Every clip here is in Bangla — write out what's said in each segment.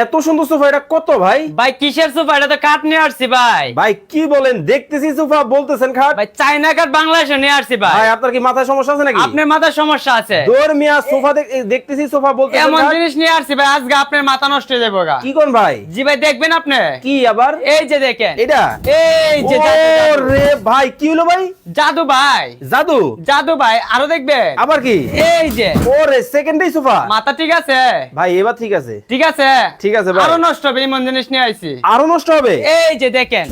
এত সুন্দর সোফা এটা কত ভাই? ভাই কিসের সোফা এটা তো কাঠ নিয়ে আসছি ভাই। ভাই কি বলেন? দেখতেছি সোফা বলতেছেন খাট। ভাই চাইনা কাঠ বাংলাদেশে নিয়ে আসছি ভাই। ভাই আপনার কি মাথায় সমস্যা আছে নাকি? আপনার মাথার সমস্যা আছে। দৌর মিয়া সোফা দেখতেছি সোফা বলতেছেন এমন জিনিস নিয়ে আসছি ভাই আজকে আপনার মাথা নষ্ট হয়ে যাব কি কোন ভাই? জি ভাই দেখবেন আপনি। কি আবার? এই যে দেখেন। এটা? এই যে জাদু, জাদু। রে ভাই কি হলো ভাই? জাদু ভাই। জাদু? জাদু ভাই আরও দেখবেন। আবার কি? এই যে। ওরে সেকেন্ডারি সোফা। মাথা ঠিক আছে? ভাই এবার ঠিক আছে। ঠিক আছে? ঠিক আছে ভাই। আরও নষ্ট হবে এমন জিনিস নিয়ে আইছি। আরও নষ্ট হবে? এই যে দেখেন।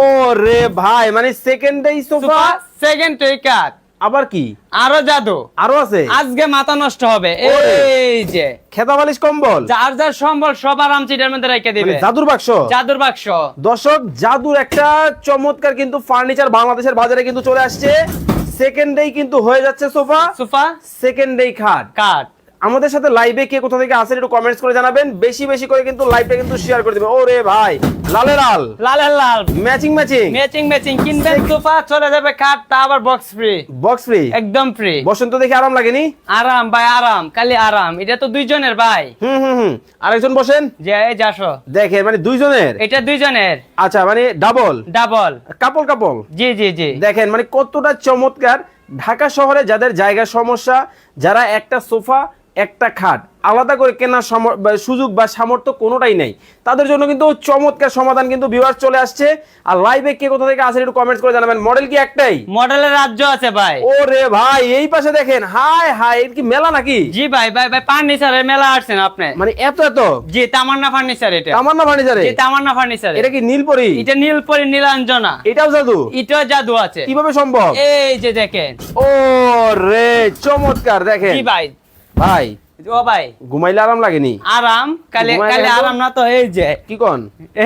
ও রে ভাই মানে সেকেন্ডারি সোফা সেকেন্ড কাঠ আবার কি? আরও জাদু। আরও আছে? আজকে মাথা নষ্ট হবে। এই যে। খেতা বালিশ কম্বল? যার যার সম্বল সব আরাম চিটার মধ্যে রেখে দিবে। মানে জাদুর বাক্স? জাদুর বাক্স। দর্শক জাদুর একটা চমৎকার কিন্তু ফার্নিচার বাংলাদেশের বাজারে কিন্তু চলে আসছে। সেকেন্ডেই কিন্তু হয়ে যাচ্ছে সোফা সোফা সেকেন্ডেই খাট। কাঠ আমাদের সাথে লাইভে কে কোথা থেকে আসেন একটু কমেন্টস করে জানাবেন। বেশি বেশি করে কিন্তু লাইভটা কিন্তু শেয়ার করে দিবেন। ওরে ভাই লালে লাল। লাল লাল। ম্যাচিং ম্যাচিং ম্যাচিং ম্যাচিং কিনবেন সোফা চলে যাবে কাঠ তা আবার বক্স ফ্রি বক্স ফ্রি একদম ফ্রি বসন্ত দেখে আরাম লাগেনি? আরাম ভাই আরাম। খালি আরাম। এটা তো দুইজনের ভাই। হুম হুম হুম। আরেকজন বসেন? যে এই যাসো দেখেন মানে দুইজনের? এটা দুইজনের। আচ্ছা মানে ডাবল ডাবল কাপল কাপল জি জি জি। দেখেন মানে কতটা চমৎকার। ঢাকা শহরে যাদের জায়গার সমস্যা যারা একটা সোফা একটা খাট। আলাদা করে কেনার সুযোগ বা সামর্থ্য কোনোটাই নেই। তাদের জন্য কিন্তু চমৎকার সমাধান কিন্তু ভিউয়ার্স চলে আসছে। আর লাইভে কে কোথা থেকে আসেন একটু কমেন্টস করে জানাবেন। মডেল কি একটাই? মডেলের রাজ্য আছে ভাই। ও রে ভাই এই পাশে দেখেন। হাই হাই কি মেলা নাকি? জি ভাই ভাই ভাই ফার্নিচারের মেলা আসছেন আপনি? মানে এত এত? জি তামান্না ফার্নিচার এটা। তামান্না ফার্নিচারে জি তামান্না ফার্নিচার এটা কি নীলপরি? এটা নীলপরি নীলাঞ্জনা। এটাও জাদু? এটাও জাদু আছে। কীভাবে সম্ভব? এই যে দেখেন। ও রে চমৎকার দেখেন। জি ভাই। ভাই ও ভাই। ঘুমাইলে আরাম লাগেনি? আরাম? কালে কালে আরাম না তো এই যে। কি কোন?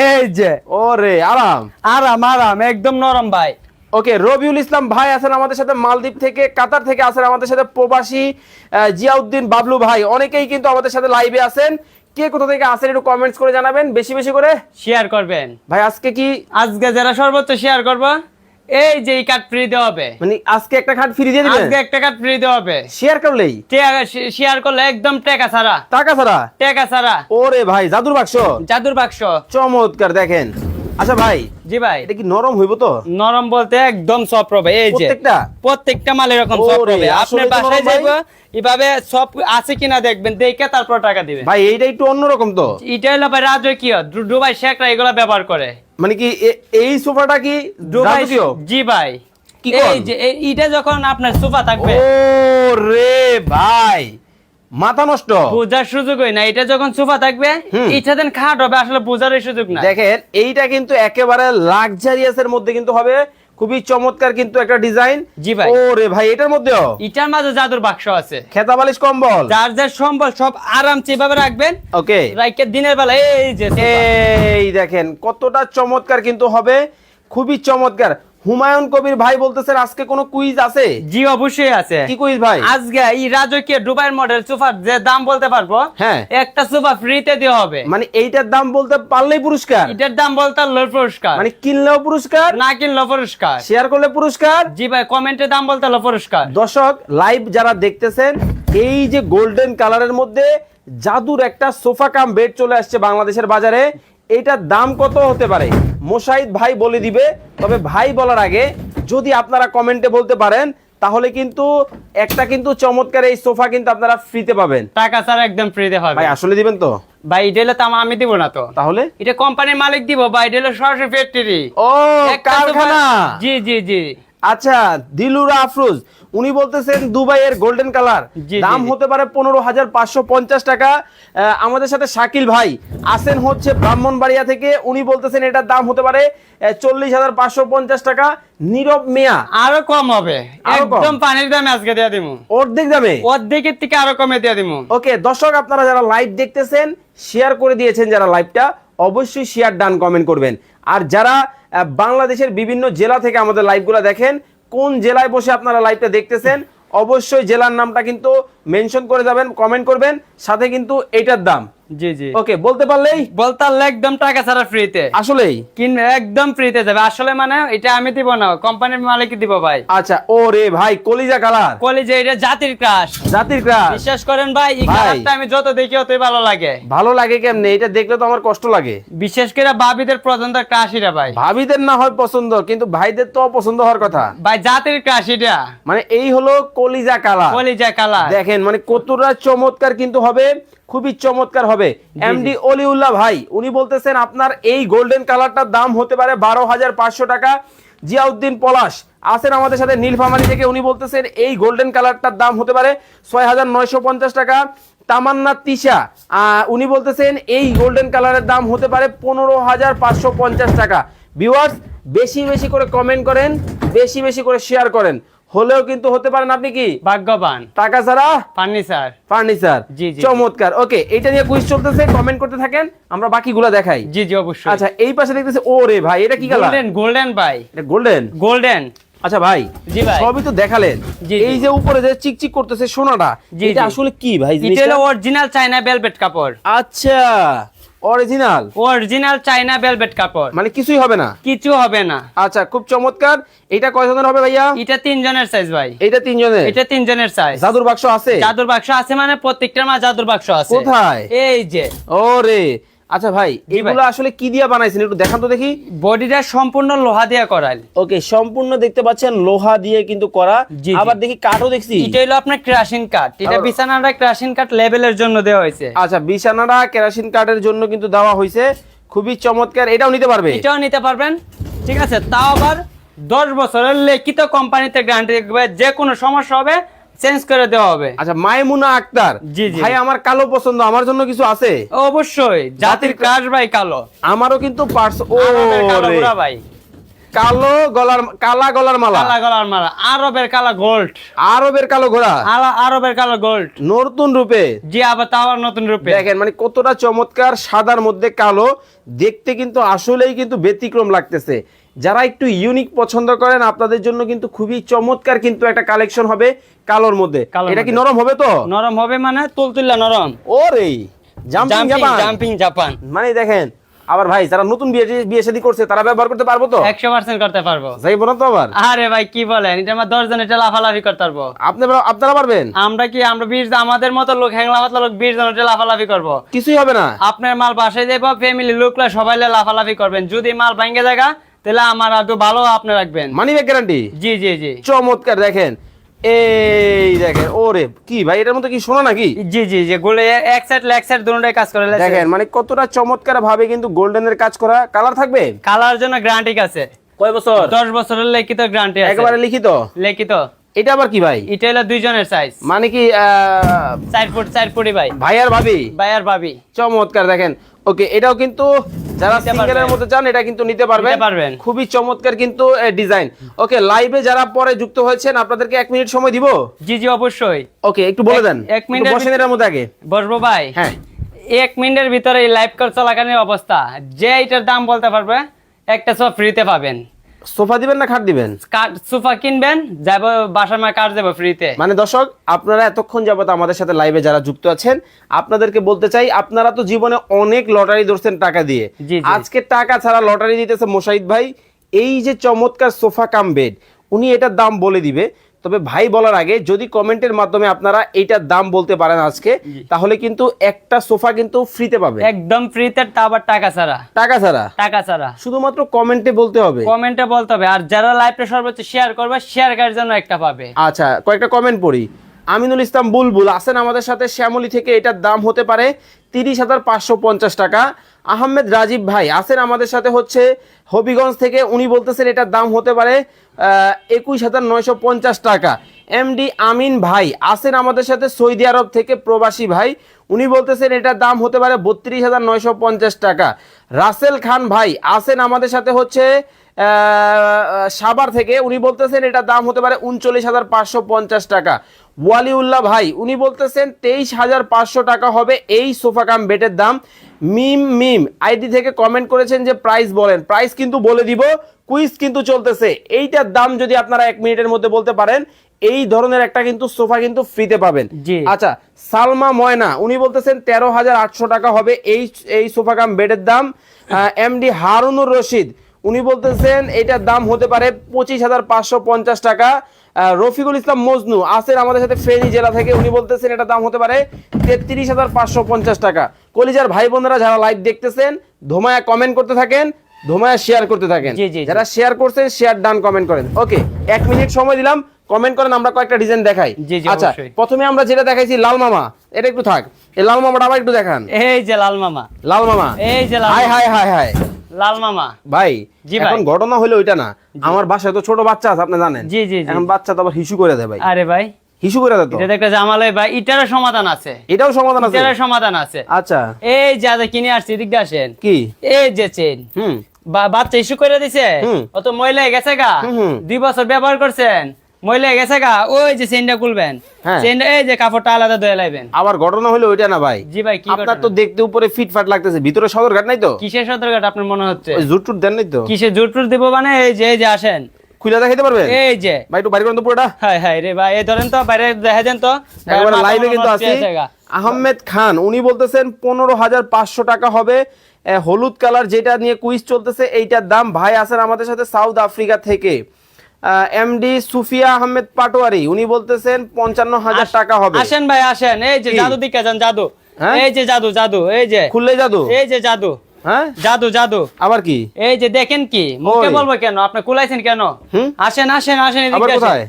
এই যে। ও রে আরাম। আরাম আরাম একদম নরম ভাই। ওকে রবিউল ইসলাম ভাই আছেন আমাদের সাথে মালদ্বীপ থেকে কাতার থেকে আছেন আমাদের সাথে প্রবাসী জিয়াউদ্দিন বাবলু ভাই। অনেকেই কিন্তু আমাদের সাথে লাইভে আছেন। কে কোথা থেকে আসেন একটু কমেন্টস করে জানাবেন বেশি বেশি করে। শেয়ার করবেন। ভাই আজকে কি আজকে যারা সর্বোচ্চ শেয়ার করব এই যে এই কার্ড ফ্রি দেওয়া হবে। মানে আজকে একটা কার্ড ফ্রি দিয়ে দিবেন আজকে একটা কার্ড ফ্রি দেওয়া হবে। শেয়ার করলেই? শেয়ার করলে একদম টাকা ছাড়া। টাকা ছাড়া? টাকা ছাড়া। ওরে ভাই জাদুর বাক্স। জাদুর বাক্স। চমৎকার দেখেন। আচ্ছা ভাই জি ভাই। এটা কি নরম হইব তো? নরম বলতে একদম সফট হবে। এই যে প্রত্যেকটা? প্রত্যেকটা মাল এরকম সফট হবে। আসলে আপনি বাসায়। যাইবো এভাবে সব আছে কিনা দেখবেন দেখে তারপর টাকা দিবেন। ভাই এইটা একটু অন্যরকম তো। এটা হলো ভাই রাজকীয়। দুবাই শেখরা এগুলো ব্যবহার করে। মানে কি এই সোফাটা কি দুবাই জি ভাই। কি এই যে এই- এটা যখন আপনার সোফা থাকবে। ও রে ভাই। মাথা নষ্ট। বোঝার সুযোগ হয় না এটা যখন সোফা থাকবে। ইচ্ছা দেন খাট হবে আসলে বোঝার সুযোগ না দেখেন এইটা কিন্তু একেবারে লাক্সারিয়াস এর মধ্যে কিন্তু হবে। খুবই চমৎকার কিন্তু একটা ডিজাইন জি ভাই। ও রে ভাই এটার মধ্যেও? এটার মাঝে জাদুর বাক্স আছে। খেতা বালিশ কম্বল? যার যার সম্বল সব আরাম যেভাবে রাখবেন। ওকে। রাইকে দিনের বেলা এই যে। এই দেখেন কতটা চমৎকার কিন্তু হবে। খুবই চমৎকার। হুমায়ুন কবির ভাই বলতেছেন আজকে কোনো কুইজ আছে? জি অবশ্যই আছে। কি কুইজ ভাই? আজকে এই রাজকীয় দুবাইয়ের মডেল সোফার যে দাম বলতে পারব হ্যাঁ। একটা সোফা ফ্রিতে দেওয়া হবে। মানে এইটার দাম বলতে পারলেই পুরস্কার? এটার দাম বলতে লো পুরস্কার। মানে কিনলেও পুরস্কার? না কিনলো পুরস্কার। শেয়ার করলে পুরস্কার? জি ভাই কমেন্টে দাম বলতে লো পুরস্কার। দর্শক লাইভ যারা দেখতেছেন এই যে গোল্ডেন কালারের মধ্যে জাদুর একটা সোফা কাম বেড চলে আসছে বাংলাদেশের বাজারে। এইটার দাম কত হতে পারে? মোশাহিদ ভাই বলে দিবে তবে ভাই বলার আগে যদি আপনারা কমেন্টে বলতে পারেন তাহলে কিন্তু একটা কিন্তু চমৎকার এই সোফা কিন্তু আপনারা ফ্রিতে পাবেন। টাকা ছাড়া একদম ফ্রিতে হবে। ভাই আসলে দিবেন তো? ভাই এটা হলে তাম আমি দিব না তো। তাহলে? এটা কোম্পানির মালিক দিব ভাই এটা হলো সরাসরি ফ্যাক্টরি ও কারখানা! জি জি জি। আচ্ছা দিলুরা আফরোজ উনি বলতেছেন দুবাইয়ের গোল্ডেন কালার। দাম হতে পারে পনেরো হাজার পাঁচশো পঞ্চাশ টাকা। আমাদের সাথে শাকিল ভাই আসেন হচ্ছে ব্রাহ্মণবাড়িয়া থেকে। উনি বলতেছেন এটার দাম হতে পারে চল্লিশ হাজার পাঁচশো পঞ্চাশ টাকা। নীরব মিয়া। আরও কম হবে? একদম পানির দামে আজকে দিয়ে দিব অর্ধেক দামে? অর্ধেকের থেকে আরও কমে দিয়ে দিব ওকে দর্শক আপনারা যারা লাইভ দেখতেছেন শেয়ার করে দিয়েছেন যারা লাইভটা অবশ্যই শেয়ার ডান কমেন্ট করবেন। আর যারা বাংলাদেশের বিভিন্ন জেলা থেকে আমাদের লাইভগুলো দেখেন। কোন জেলায় বসে আপনারা লাইভটা দেখতেছেন? অবশ্যই জেলার নামটা কিন্তু মেনশন করে যাবেন কমেন্ট করবেন। সাথে কিন্তু এটার দাম। জি জি। ওকে বলতে পারলেই? বলতে পারলে একদম টাকা ছাড়া ফ্রিতে আসলেই? কিন একদম ফ্রিতে যাবে। আসলে মানে এটা আমি দিব না। কোম্পানির মালিক দিব ভাই। আচ্ছা ভাই কলিজা কালার কলেজে এটা জাতির ক্রাশ জাতির ক্রাশ বিশ্বাস করেন ভাই এই কালারটা আমি যত দেখি অতই ভালো লাগে। ভালো লাগে কেমনে? এটা দেখলে তো আমার কষ্ট লাগে। বিশেষ করে বাবিদের পছন্দ ক্রাশ এটা ভাই। ভাবিদের না হয় পছন্দ কিন্তু ভাইদের তো অপছন্দ হওয়ার কথা। ভাই জাতির ক্রাশ এটা। মানে এই হলো কলিজা কালার কলেজে কালার দেখেন মানে কতটা চমৎকার কিন্তু হবে। খুবই চমৎকার হবে। এমডি অলিউল্লাহ ভাই উনি বলতেছেন আপনার এই গোল্ডেন কালারটার দাম হতে পারে বারো হাজার পাঁচশো টাকা। জিয়াউদ্দিন পলাশ আছেন আমাদের সাথে নীলফামারি থেকে উনি বলতেছেন এই গোল্ডেন কালারটার দাম হতে পারে ছয় হাজার নয়শো পঞ্চাশ টাকা। তামান্না তিশা উনি বলতেছেন এই গোল্ডেন কালারের দাম হতে পারে পনেরো হাজার পাঁচশো পঞ্চাশ টাকা। ভিউয়ার্স বেশি বেশি করে কমেন্ট করেন বেশি বেশি করে শেয়ার করেন। হলেও কিন্তু হতে পারেন আপনি কি? ভাগ্যবান। টাকা ছাড়া? ফার্নিচার। ফার্নিচার। জি। চমৎকার। ওকে এটা নিয়ে কুইজ চলতেছে কমেন্ট করতে থাকেন আমরা বাকিগুলো দেখাই। জি জি অবশ্যই। আচ্ছা এই পাশে দেখতেছে ও রে ভাই এটা কি কালার গোল্ডেন গোল্ডেন ভাই। এটা গোল্ডেন গোল্ডেন আচ্ছা ভাই জি ভাই। সবই তো দেখালেন। এই যে উপরে যে চিকচিক করতেছে সোনাটা এটা আসলে কি ভাই এটা অরিজিনাল চাইনা বেলভেট কাপড়। আচ্ছা। অরিজিনাল? অরিজিনাল চাইনা বেলভেট কাপড়। মানে কিছুই হবে না? কিছু হবে না। আচ্ছা খুব চমৎকার। এটা কয়জনের হবে ভাইয়া? এটা তিনজনের সাইজ ভাই। এটা তিনজনের? এটা তিনজনের সাইজ জাদুর বাক্স আছে? জাদুর বাক্স আছে মানে প্রত্যেকটার মা জাদুর বাক্স আছে। কোথায়? এই যে। ওরে আচ্ছা ভাই এগুলো আসলে কি দিয়ে বানাইছেন? একটু দেখান তো দেখি। বডিটা সম্পূর্ণ লোহা দিয়ে করাল ওকে সম্পূর্ণ দেখতে পাচ্ছেন লোহা দিয়ে কিন্তু করা। আবার দেখি কাঠও দেখছি। এটা হলো আপনার ক্রাশিং কাট এটা বিছানাটা ক্রাশিং কাট লেভেলের জন্য দেওয়া হয়েছে। আচ্ছা বিছানাটা কেরাসিন কাঠের জন্য কিন্তু দেওয়া হয়েছে। খুবই চমৎকার। এটাও নিতে পারবে? এটাও নিতে পারবেন। ঠিক আছে তাও আবার দশ বছরের লিখিত কোম্পানিতে গ্যারান্টি যে কোনো সমস্যা হবে চেঞ্জ করে দেওয়া হবে। আচ্ছা মাইমুনা আক্তার জি, জি। ভাই আমার কালো পছন্দ আমার জন্য কিছু আছে? অবশ্যই জাতির ক্রাশ ভাই কালো। আমারও কিন্তু পার্স ও আরবের কালো রে। ঘোড়া ভাই। কালো গলার কালা গলার মালা। কালা গলার মালা আরবের কালা গোল্ড আরবের কালো ঘোড়া। আরবের কালো গোল্ড নতুন রূপে। জি আবার তাও আবার নতুন রূপে। দেখেন মানে কতটা চমৎকার সাদার মধ্যে কালো দেখতে কিন্তু আসলেই কিন্তু ব্যতিক্রম লাগতেছে। যারা একটু ইউনিক পছন্দ করেন আপনাদের জন্য কিন্তু খুবই চমৎকার কিন্তু একটা কালেকশন হবে কালোর মধ্যে। এটা কি নরম হবে তো? নরম হবে মানে তুলতুল্লা নরম। ওরে জাম্পিং জাপান জাম্পিং জাপান মানে দেখেন আবার ভাই যারা নতুন বিয়ে বিয়ে শাদী করছে তারা ব্যবহার করতে পারব তো? একশো পার্সেন্ট করতে পারব। যাইবো না তো আবার? আরে ভাই কি বলেন? এটা আমার দশ জন এটা লাফালাফি করতে পারব। আপনারা আপনারা পারবেন? আমরা কি আমরা বিশ আমাদের মতো লোক হ্যাংলা পাতলা লোক বিশ জন এটা লাফালাফি করব। কিছুই হবে না। আপনার মাল বাসায় যাব ফ্যামিলি লোকরা সবাই লাফালাফি করবেন। যদি মাল ভাঙ্গে জায়গা তাহলে আমার আদৌ ভালো আপনি রাখবেন? মানি ব্যাগ গ্যারান্টি জি জি জি। চমৎকার দেখেন। এই দেখেন ওরে কি ভাই এটার মধ্যে কি শোনা নাকি? জি জি জি গোলে এক সাইড লেগ সাইড দুটোটাই কাজ করে দেখেন মানে কতটা চমৎকার ভাবে কিন্তু গোল্ডেনের কাজ করা কালার থাকবে? কালার জন্য গ্যারান্টি আছে। কয় বছর? দশ বছরের লিখিত গ্যারান্টি আছে। একেবারে লিখিত? লিখিত। এটা আবার কি ভাই? এটা হলো দুইজনের সাইজ মানে কি আহ, ফুট চার ফুটি ভাই। ভাই আর ভাবি? ভাই আর ভাবি। চমৎকার দেখেন। ওকে এটাও কিন্তু যারা সিঙ্গেলের মধ্যে চান এটা কিন্তু নিতে পারবেন। পারবেন। খুবই চমৎকার কিন্তু ডিজাইন ওকে লাইভে যারা পরে যুক্ত হয়েছেন আপনাদেরকে এক মিনিট সময় দিব? জি জি অবশ্যই। ওকে একটু বলে দেন। এক মিনিট বসেন এর মধ্যে আগে। বসবো ভাই। হ্যাঁ। এক মিনিটের ভিতরে এই লাইভ কল চলাকালীন অবস্থা। যে এটার দাম বলতে পারবে একটা সব ফ্রিতে পাবেন। সোফা দিবেন না খাট দিবেন? সোফা কিনবেন যাব বাসার মা কাঠ দেবো ফ্রিতে। মানে দর্শক আপনারা এতক্ষণ যাবত আমাদের সাথে লাইভে যারা যুক্ত আছেন আপনাদেরকে বলতে চাই আপনারা তো জীবনে অনেক লটারি ধরছেন টাকা দিয়ে। আজকে টাকা ছাড়া লটারি দিতেছে মোশাহিদ ভাই। এই যে চমৎকার সোফা কাম বেড উনি এটার দাম বলে দিবে। তবে ভাই বলার আগে যদি কমেন্টের মাধ্যমে আপনারা এইটার দাম বলতে পারেন আজকে তাহলে কিন্তু একটা সোফা কিন্তু ফ্রিতে পাবে একদম ফ্রিতে তা আবার টাকা ছাড়া। টাকা ছাড়া? টাকা ছাড়া। শুধুমাত্র কমেন্টে বলতে হবে? কমেন্টে বলতে হবে। আর যারা লাইভটা সর্বোচ্চ শেয়ার করবে শেয়ার করার জন্য একটা পাবে। আচ্ছা কয়েকটা কমেন্ট পড়ি। আমিনুল ইসলাম বুলবুল আছেন আমাদের সাথে। শ্যামলি থেকে এটার দাম হতে পারে তিরিশ হাজার পাঁচশো পঞ্চাশ টাকা। আহমেদ রাজীব ভাই আছেন আমাদের সাথে হচ্ছে হবিগঞ্জ থেকে। উনি বলতেছেন এটার দাম হতে পারে একুশ হাজার নয়শো পঞ্চাশ টাকা। এমডি আমিন ভাই আছেন আমাদের সাথে, সৌদি আরব থেকে প্রবাসী ভাই। উনি বলতেছেন এটার দাম হতে পারে বত্রিশ হাজার নয়শো পঞ্চাশ টাকা। রাসেল খান ভাই আছেন আমাদের সাথে হচ্ছে সাভার থেকে। উনি বলতেছেন এটার দাম হতে পারে উনচল্লিশ হাজার পাঁচশো পঞ্চাশ টাকা। ওয়ালিউল্লাহ ভাই উনি বলতেছেন তেইশ হাজার পাঁচশো টাকা হবে এই সোফা কাম বেটের দাম। মিম মিম আইডি থেকে কমেন্ট করেছেন যে প্রাইস বলেন। প্রাইস কিন্তু বলে দিব কুইজ কিন্তু চলতেছে। এইটার দাম যদি আপনারা এক মিনিটের মধ্যে বলতে পারেন এই ধরনের একটা কিন্তু সোফা কিন্তু ফ্রিতে পাবেন। জি। আচ্ছা সালমা ময়না উনি বলতেছেন তেরো হাজার আটশো টাকা হবে এই এই সোফা কাম বেডের দাম। এমডি হারুনুর রশিদ উনি বলতেছেন এটার দাম হতে পারে পঁচিশ হাজার পাঁচশো পঞ্চাশ টাকা। রফিকুল ইসলাম মজনু আছেন আমাদের সাথে ফেনী জেলা থেকে। উনি বলতেছেন এটা দাম হতে পারে তেত্রিশ হাজার পাঁচশো পঞ্চাশ টাকা। কলিজার ভাই বোনেরা যারা লাইভ দেখতেছেন ধোমায়া কমেন্ট করতে থাকেন ধোমায়া শেয়ার করতে থাকেন। যারা শেয়ার করছেন শেয়ার ডান কমেন্ট করেন। ওকে এক মিনিট সময় দিলাম। কমেন্ট করেন আমরা কয়েকটা ডিজাইন দেখাই। আচ্ছা প্রথমে আমরা যেটা দেখাইছি লাল মামা। এটা একটু থাক। এই লাল মামাটা আবার একটু দেখান। এই যে লাল মামা। লাল মামা। এই যে লাল হাই হাই হাই হাই লাল মামা। ভাই জি এখন ঘটনা হলো ওইটা না। আমার বাসায় তো ছোট বাচ্চা আছে আপনি জানেন। জি, জি। এখন বাচ্চা তো আবার হিসু করে দেয় ভাই। আরে ভাই। হিসু করে দেয় তো? এটা দেখতে জামালে ভাই এটারও সমাধান আছে। এটাও সমাধান আছে? এটারও সমাধান আছে। আচ্ছা। এই যা যা কিনে আসছি এদিক দিয়ে আসেন। কি? এই যে চেন। হুম। বা- বাচ্চা ইস্যু করে দিছে। হুম। ও তো ময়লা গেছে গা। দুই বছর ব্যবহার করছেন। হয়ে গেছে গা ওই যে চেনটা খুলবেন। হ্যাঁ। চেনটা এই যে কাপড়টা আলাদা ধুয়ে লাইবেন। আবার ঘটনা হলো ওইটা না ভাই? জি ভাই কি আপনার তো দেখতে উপরে ফিটফাট লাগতেছে ভিতরে সদরঘাট নাই তো? কিসের সতর্কতা আপনার মনে হচ্ছে? জুট টুট দেন নাই তো? কিসের জুট টুট দিব মানে এই যে এই যে আসেন। খুলে দেখাইতে পারবেন? এই যে। ভাই একটু বাইরে করেন তো পুরোটা। হাই হাই রে ভাই এই ধরেন তো বাইরে দেখা দেন তো। একেবারে লাইভে কিন্তু আছি। আহমেদ খান উনি বলতেছেন পনেরো হাজার পাঁচশো টাকা হবে। হলুদ কালার যেটা নিয়ে কুইজ চলতেছে এইটার দাম ভাই আছেন আমাদের সাথে সাউথ আফ্রিকা থেকে। এমডি সুফিয়া আহমেদ পাটোয়ারি উনি বলতেছেন পঞ্চান্ন হাজার টাকা হবে। আসেন ভাই আসেন। এই যে জাদু দিকে যান জাদু। হ্যাঁ? এই যে জাদু জাদু এই যে। খুললে জাদু? এই যে জাদু। হ্যাঁ? জাদু জাদু। আবার কি? এই যে দেখেন কি মুখে বলব কেন? আপনি কুলাইছেন কেন? আসেন আসেন আসেন এদিকে কোথায়?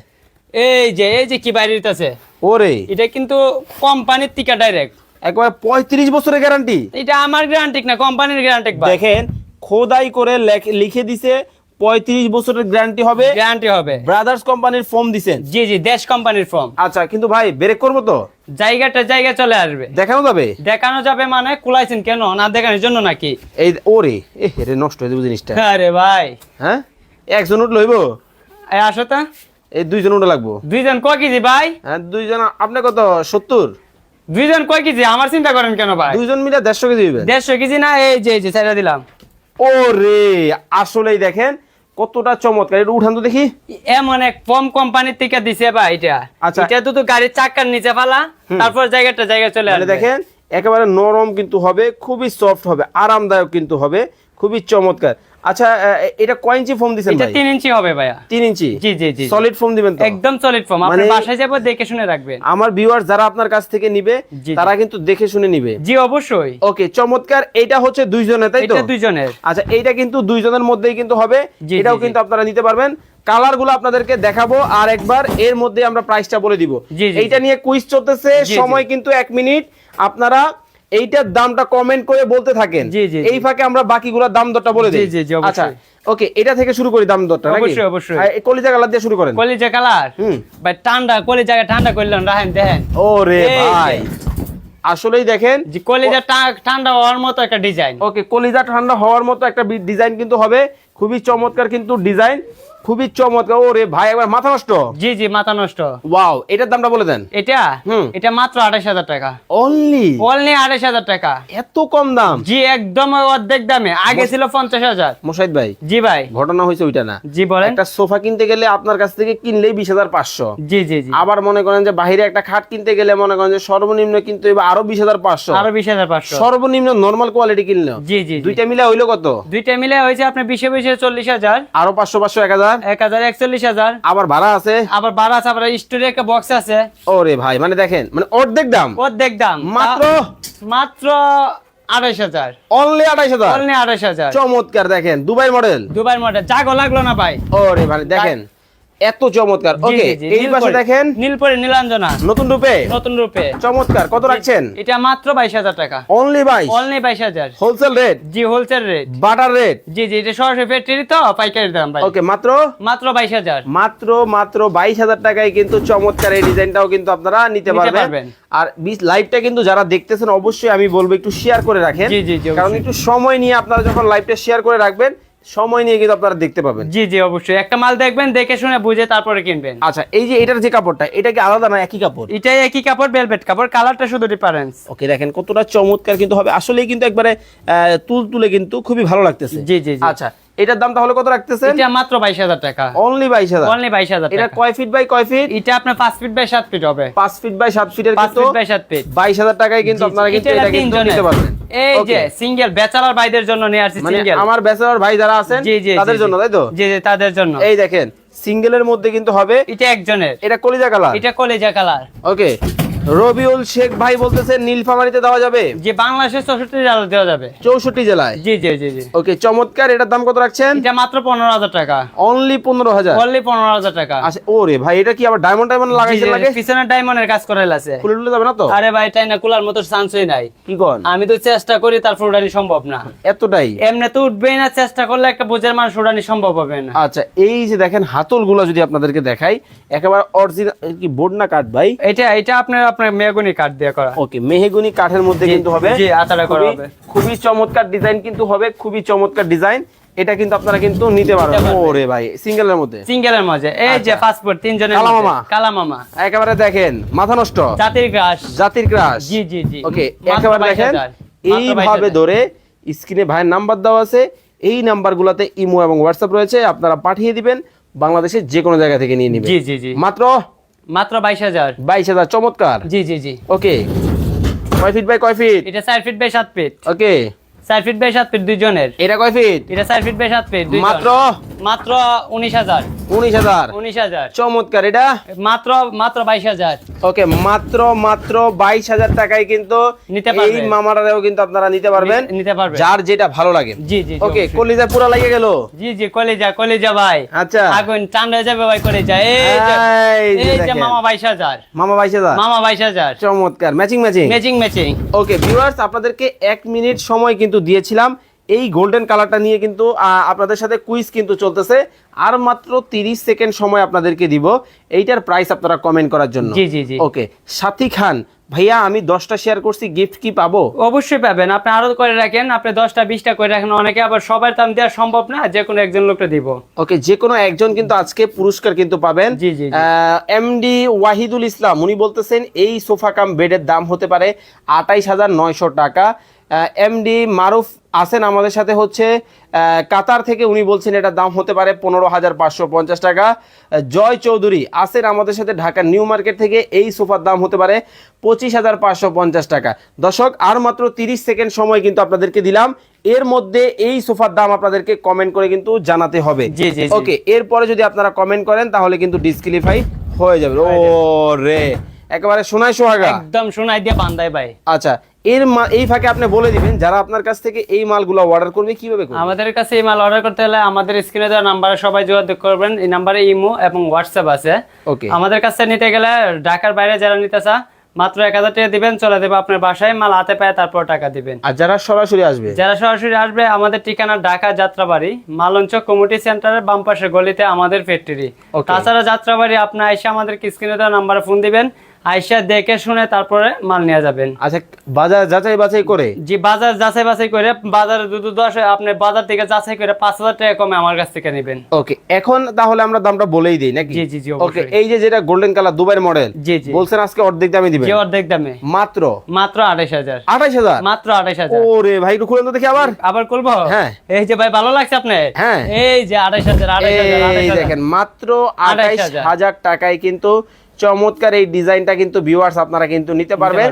এই যে এই যে কি বাইরে দিতেছে? ওরে। এটা কিন্তু কোম্পানির টিকা ডাইরেক্ট একবার পঁয়ত্রিশ বছরের গ্যারান্টি এটা আমার গ্যারান্টিক না কোম্পানির গ্যারান্টিক ভাই। দেখেন খোদাই করে লেখ- লিখে দিছে পঁয়ত্রিশ বছরের গ্যারান্টি হবে। গ্যারান্টি হবে। ব্রাদার্স কোম্পানির ফর্ম দিছেন। জি জি দেশ কোম্পানির ফর্ম আচ্ছা কিন্তু ভাই ব্রেক করব তো? জায়গাটা জায়গা চলে আসবে। দেখানো যাবে? দেখানো যাবে মানে কুলাইছেন কেন? না দেখানোর জন্য নাকি? এই ওরে এ রে নষ্ট হয়ে যাবে জিনিসটা। আরে ভাই। হ্যাঁ? একজন উঠ লইব এই আসো তো। এই দুইজন উঠে লাগবো। দুইজন কয় কেজি ভাই? হ্যাঁ দুইজন আপনি কত? সত্তর? দুইজন কয় কেজি? আমার চিন্তা করেন কেন ভাই? দুইজন মিলে দেড়শো কেজি দিবেন দেড়শো কেজি না এই যে এই যে ছেড়ে দিলাম। ওরে আসলেই দেখেন কতটা চমৎকার এটা উঠান তো দেখি। এমন এক কম কোম্পানির থেকে দিছে বা এটা। আচ্ছা। এটা তো তো গাড়ির চাকার নিচে ফালা তারপর জায়গাটা জায়গা চলে আসে আসবে। দেখেন একেবারে নরম কিন্তু হবে খুবই সফট হবে আরামদায়ক কিন্তু হবে খুবই চমৎকার। আচ্ছা এটা কয় ইঞ্চি ফোম দিছেন এটা ভাই? তিন ইঞ্চি হবে ভাইয়া। তিন ইঞ্চি? জি জি জি সলিড ফোম দিবেন তো? একদম সলিড ফর্ম আপনি বাসায় যাব দেখে শুনে রাখবেন। আমার ভিউয়ার যারা আপনার কাছ থেকে নিবে। তারা কিন্তু দেখে শুনে নিবে। জি অবশ্যই। ওকে চমৎকার। এটা হচ্ছে দুইজনে তাই তো? এটা দুইজনের। আচ্ছা এইটা কিন্তু দুইজনের মধ্যেই কিন্তু হবে। এটাও কিন্তু আপনারা নিতে পারবেন। কালারগুলো আপনাদেরকে দেখাবো আর একবার এর মধ্যে আমরা প্রাইসটা বলে দিব। এইটা নিয়ে কুইজ চলতেছে। সময় কিন্তু এক মিনিট আপনারা এইটার দামটা কমেন্ট করে বলতে থাকেন। এই ফাঁকে আমরা বাকিগুলোর দাম দরটা বলে দিই। আচ্ছা ওকে এটা থেকে শুরু করি দাম দরটা অবশ্যই, অবশ্যই। কলিজা কালার দিয়ে শুরু করেন। কলিজা কালার? হুম। ভাই ঠান্ডা কলিজাকে ঠান্ডা করলেন রাখেন দেখেন। ওরে ভাই আসলেই দেখেন যে কলিজা ঠান্ডা হওয়ার মতো একটা ডিজাইন ওকে কলিজা ঠান্ডা হওয়ার মতো একটা ডিজাইন কিন্তু হবে। খুবই চমৎকার কিন্তু ডিজাইন খুবই চমৎকার। ওরে ভাই একবার মাথা নষ্ট? জি জি মাথা নষ্ট। ওয়াও এটার দামটা বলে দেন। এটা? এটা মাত্র আঠাশ হাজার টাকা। অনলি অনলি আঠাশ হাজার টাকা। এত কম দাম? জি একদম অর্ধেক দামে। আগে ছিল পঞ্চাশ হাজার। মোশাইদ ভাই জি ভাই। ঘটনা হয়েছে ওইটা না। জি বলেন। একটা সোফা কিনতে গেলে আপনার কাছ থেকে কিনলেই বিশ হাজার পাঁচশো। জি জি জি। আবার মনে করেন যে বাহিরে একটা খাট কিনতে গেলে মনে করেন যে সর্বনিম্ন কিন্তু এবার আরও বিশ হাজার পাঁচশো। আরও বিশ হাজার পাঁচশো। সর্বনিম্ন নর্মাল কোয়ালিটি কিনলো জি জি জি। দুইটা মিলে হইল কত? দুইটা মিলে হয়েছে আপনার বিশে বিশে চল্লিশ হাজার। আরও পাঁচশো পাঁচশো এক হাজার। এক হাজার একচল্লিশ হাজার। আবার ভাড়া আছে? আবার বারো আছে আবার স্টোরে একটা বক্স আছে। ওরে ভাই মানে দেখেন মানে অর্ধেক দাম। অর্ধেক দাম। মাত্র? মাত্র আড়াইশ হাজার। অনলি আড়াইশ হাজার? অনলি আড়াইশ হাজার। চমৎকার দেখেন দুবাই মডেল দুবাই মডেল জাগো লাগল না ভাই। ওরে ভাই দেখেন। এত চমৎকার। ওকে এই পাশে পরি- দেখেন। নীলপরি নীলাঞ্জনা। নতুন রূপে? নতুন রূপে। চমৎকার কত রাখছেন? এটা মাত্র বাইশ হাজার টাকা। অনলি বাইশ? অনলি বাইশ হাজার। হোলসেল রেট জি হোলসেল রেট বাটার রেট জি জি এটা সরাসরি ফ্যাক্টরি তো পাইকারি দাম ভাই। ওকে মাত্র? মাত্র বাইশ হাজার। মাত্র মাত্র বাইশ হাজার টাকায় কিন্তু চমৎকার এই ডিজাইনটাও কিন্তু আপনারা নিতে পারবেন। আর লাইভটা কিন্তু যারা দেখতেছেন অবশ্যই আমি বলব একটু শেয়ার করে রাখেন। জি, জি, জি, কারণ একটু সময় নিয়ে আপনারা যখন লাইভটা শেয়ার করে রাখবেন সময় নিয়ে কিন্তু আপনারা দেখতে পাবেন। জি জি অবশ্যই। একটা মাল দেখবেন দেখে শুনে বুঝে তারপরে কিনবেন। আচ্ছা এই যে এটার যে কাপড়টা এটা কি আলাদা না একই কাপড়? এটাই একই কাপড় বেলভেট কাপড় কালারটা শুধু ডিফারেন্স ওকে দেখেন কতটা চমৎকার কিন্তু হবে। আসলেই কিন্তু একবারে তুল তুলে কিন্তু খুবই ভালো লাগতেছে। জি, জি। আচ্ছা এটার দাম তাহলে কত রাখতেছেন? এটা মাত্র বাইশ হাজার টাকা। অনলি বাইশ হাজার। অনলি বাইশ হাজার এটা কয় ফিট বাই কয় ফিট এটা আপনার পাঁচ ফিট বাই সাত ফিট হবে। পাঁচ ফিট বাই সাত ফিটের পাঁচ কিন্তু ফিট বাই সাত ফিট বাইশ হাজার টাকায় কিন্তু আপনারা কিন্তু এটা কিন্তু নিতে পারবেন। এই যে সিঙ্গেল ব্যাচেলর ভাইদের জন্য নিয়ে আসছি মানে সিঙ্গেল আমার ব্যাচেলর ভাই যারা আছেন তাদের জন্য তাই তো? জি জি তাদের জন্য। এই দেখেন সিঙ্গেলের মধ্যে কিন্তু হবে এটা একজনের। এটা কলিজা কালার এটা কলিজা কালার ওকে রবিউল শেখ ভাই বলতেছে নীলফামারিতে দেওয়া যাবে? যে বাংলাদেশের চৌষট্টি জেলা দেওয়া যাবে। চৌষট্টি জেলায়? জি জি জি জি। ওকে চমৎকার এটার দাম কত রাখছেন? এটা মাত্র পনেরো হাজার টাকা। অনলি পনেরো হাজার? অনলি পনেরো হাজার টাকা। আচ্ছা ওরে ভাই এটা কি আবার ডায়মন্ড ডায়মন্ড জি, লাগে পিছনে ডায়মন্ডের কাজ করে আছে। খুলে টুলে যাবে না তো? আরে ভাই তাই না কুলার মতো চান্সই নাই। কি কন? আমি তো চেষ্টা করি তারপর উড়ানি সম্ভব না। এতটাই? এমনি তো উঠবেই না চেষ্টা করলে একটা বোঝের মানুষ উড়ানি সম্ভব হবে না। আচ্ছা এই যে দেখেন হাতল যদি আপনাদেরকে দেখাই একেবারে অরিজিনাল কি বোর্ড না কাট ভাই? এটা এটা আপনার আপনার কাঠ দিয়ে করা। ওকে মেহগুনি কাঠের মধ্যে কিন্তু হবে জি, আতারা করা হবে। খুবই চমৎকার ডিজাইন কিন্তু হবে খুবই চমৎকার ডিজাইন এটা কিন্তু আপনারা কিন্তু নিতে পারবেন। ওরে ভাই সিঙ্গেলের মধ্যে? সিঙ্গেলের মাঝে। এই যে আচ্ছা। পাসপোর্ট তিনজনের কালা মধ্যে। মামা। কালা মামা। একেবারে দেখেন মাথা নষ্ট। জাতির জাতির জি জি জি। ওকে একেবারে দেখেন এইভাবে ধরে স্ক্রিনে ভাইয়ের নাম্বার দেওয়া আছে। এই নাম্বারগুলোতে ইমো এবং হোয়াটসঅ্যাপ রয়েছে। আপনারা পাঠিয়ে দিবেন বাংলাদেশের যে কোনো জায়গা থেকে নিয়ে নেবেন। জি জি জি। মাত্র মাত্র বাইশ হাজার। বাইশ হাজার চমৎকার। জি জি জি। ওকে। কয় ফিট বাই কয় ফিট? এটা চার ফিট বাই সাত ফিট। ওকে। চার ফিট বাই সাত ফিট দুইজনের। এটা কয় ফিট? এটা চার ফিট বাই সাত ফিট দুইজন। মাত্র? মাত্র উনিশ হাজার। উনিশ হাজার। উনিশ হাজার। চমৎকার এটা? মাত্র মাত্র বাইশ হাজার। ওকে মাত্র মাত্র বাইশ হাজার টাকায় কিন্তু এই মামারাও কিন্তু আপনারা নিতে পারবেন। নিতে- নিতে পারবেন। যার যেটা ভালো লাগে। জি জি জি, ওকে কলিজা পুরা লাগে গেল? জি জি কলেজা কলেজা ভাই। আচ্ছা। আগুন যাবে ভাই কলেজা। এই যে। মামা বাইশ হাজার। মামা বাইশ হাজার? মামা বাইশ হাজার। চমৎকার matching matching. Matching matching. Okay viewers আপনাদেরকে এক মিনিট সময় কিন্তু দিয়েছিলাম। এই গোল্ডেন কালারটা নিয়ে কিন্তু আপনাদের সাথে কুইজ কিন্তু চলতেছে। আর মাত্র তিরিশ সেকেন্ড সময় আপনাদেরকে দিব। এইটার প্রাইস আপনারা কমেন্ট করার জন্য। জি, জি, জি। ওকে সাথী খান ভাইয়া আমি দশটা শেয়ার করছি গিফট কি পাবো? অবশ্যই পাবেন। আপনি আরও করে রাখেন আপনি দশটা বিশটা করে রাখেন অনেকে আবার সবার দাম দেওয়া সম্ভব না যে কোনো একজন লোকটা দিব। ওকে যে কোনো একজন কিন্তু আজকে পুরস্কার কিন্তু পাবেন। জি, জি, জি। এমডি ওয়াহিদুল ইসলাম উনি বলতেছেন এই সোফা কাম বেডের দাম হতে পারে আটাইশ হাজার নয়শো টাকা। এমডি মারুফ আছেন আমাদের সাথে হচ্ছে কাতার থেকে উনি বলছেন এটার দাম হতে পারে পনেরো হাজার পাঁচশো পঞ্চাশ টাকা। জয় চৌধুরী আছেন আমাদের সাথে ঢাকার নিউ মার্কেট থেকে এই সোফার দাম হতে পারে পঁচিশ হাজার পাঁচশো পঞ্চাশ টাকা। দর্শক আর মাত্র তিরিশ সেকেন্ড সময় কিন্তু আপনাদেরকে দিলাম। এর মধ্যে এই সোফার দাম আপনাদেরকে কমেন্ট করে কিন্তু জানাতে হবে। ওকে এরপরে যদি আপনারা কমেন্ট করেন তাহলে কিন্তু ডিসক্লিফাই হয়ে যাবে। ও রে একেবারে সোনায় সোহাগা। একদম শোনাই দিয়ে বান্দায় ভাই। আচ্ছা এর মা- এই ফাঁকে আপনি বলে দিবেন যারা আপনার কাছ থেকে এই মালগুলো অর্ডার করবে কীভাবে করবে? আমাদের কাছে এই মাল অর্ডার করতে হলে আমাদের স্ক্রিনে দেওয়া নাম্বারে সবাই যোগাযোগ করবেন। এই নাম্বারে ইমো এবং হোয়াটসঅ্যাপ আছে। ওকে। আমাদের কাছে নিতে গেলে ঢাকার বাইরে যারা নিতে চা মাত্র এক হাজার টাকা দিবেন চলে দেবে আপনার বাসায় মাল হাতে পায় তারপর টাকা দিবেন। আর যারা সরাসরি আসবে? যারা সরাসরি আসবে আমাদের ঠিকানা ঢাকা যাত্রাবাড়ি মালঞ্চ কমিউনিটি সেন্টারের বাম পাশে গলিতে আমাদের ফ্যাক্টরি. তাছাড়া যাত্রাবাড়ি আপনি আইসা আমাদের স্ক্রিনে দেওয়া নাম্বারে ফোন দিবেন। আইসা দেখে শুনে তারপরে মাল নিয়ে যাবেন। আচ্ছা বাজার যাচাই বাছাই করে? যে বাজার যাচাই বাছাই করে বাজারে দুধ দশ আপনি বাজার থেকে যাচাই করে পাঁচ হাজার টাকা কমে আমার কাছ থেকে নেবেন। ওকে এখন তাহলে আমরা দামটা বলেই দিই নাকি? জি, জি, জি, ওকে এই যে যেটা গোল্ডেন কালার দুবাইয়ের মডেল জি, জি। বলছেন আজকে অর্ধেক দামে দিবেন। যে অর্ধেক দামে। মাত্র? মাত্র আঠাইশ হাজার। আঠাইশ হাজার? মাত্র আঠাইশ হাজার। ওরে ভাই একটু খুলেন তো দেখি আবার। আবার করব হ্যাঁ। এই যে ভাই ভালো লাগছে আপনার? হ্যাঁ। এই যে আঠাইশ হাজার আঠাইশ হাজার এই আঠাইশ হাজার। দেখেন মাত্র আঠাইশ আঠাইশ হাজার। হাজার টাকায় কিন্তু চমৎকার এই ডিজাইনটা কিন্তু ভিউয়ার্স আপনারা কিন্তু নিতে পারবেন।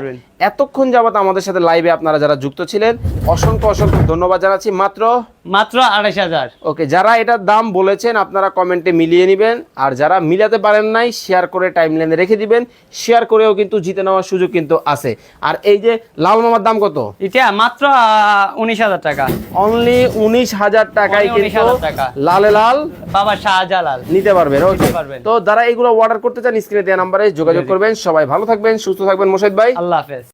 এতক্ষণ যাবত আমাদের সাথে লাইভে আপনারা যারা যুক্ত ছিলেন অসংখ্য অসংখ্য ধন্যবাদ জানাচ্ছি মাত্র মাত্র আড়াইশ হাজার। ওকে যারা এটার দাম বলেছেন আপনারা কমেন্টে মিলিয়ে নেবেন। আর যারা মিলাতে পারেন নাই শেয়ার করে টাইমলাইনে রেখে দিবেন। শেয়ার করেও কিন্তু জিতে নেওয়ার সুযোগ কিন্তু আছে। আর এই যে লাল মামার দাম কত? এটা মাত্র উনিশ হাজার টাকা। অনলি উনিশ হাজার টাকায় Only 19,000 কিন্তু টাকা। লালে লাল বাবা শাহজালাল। নিতে পারবেন ওকে তো যারা এগুলো অর্ডার করতে চান স্ক্রিনে দেওয়া নাম্বারে যোগাযোগ করবেন। সবাই ভালো থাকবেন সুস্থ থাকবেন মোশাইদ ভাই। আল্লাহ হাফেজ।